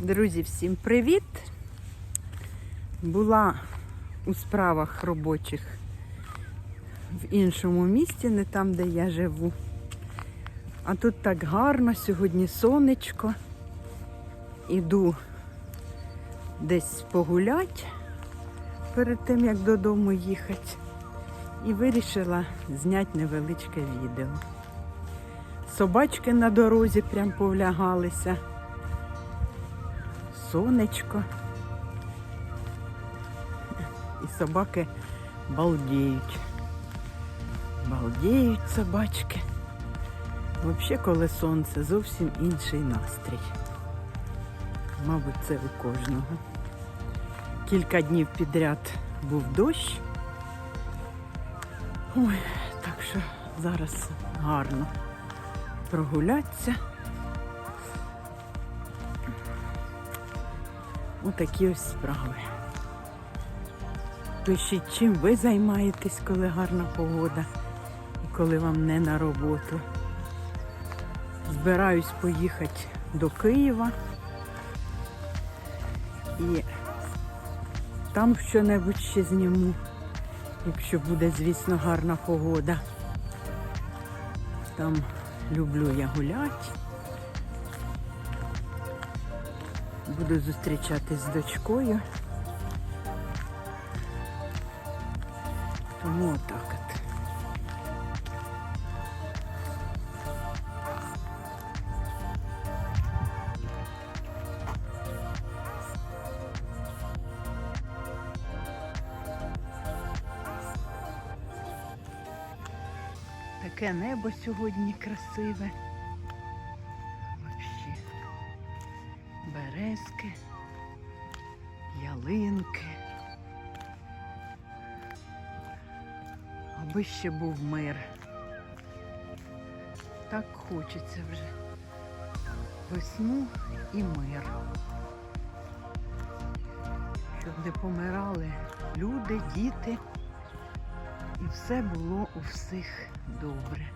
Друзі, всім привіт! Була у справах робочих в іншому місті, не там, де я живу. А тут так гарно, сьогодні сонечко. Іду десь погулять перед тим, як додому їхати. І вирішила зняти невеличке відео. Собачки на дорозі прям повлягалися сонечко. І собаки балдіють. Балдіють собачки. Взагалі, коли сонце, зовсім інший настрій. Мабуть, це у кожного. Кілька днів підряд був дощ. Ой, так що зараз гарно прогулятися. Отакі ось справи. Пишіть, чим ви займаєтесь, коли гарна погода і коли вам не на роботу. Збираюсь поїхати до Києва і там що-небудь ще зніму, якщо буде, звісно, гарна погода. Там люблю я гуляти. Буду зустрічатись з дочкою. Тому отак от. Таке небо сьогодні красиве. Березки, ялинки. Аби ще був мир. Так хочеться вже. Весну і мир. Щоб не помирали люди, діти. І все було у всіх добре.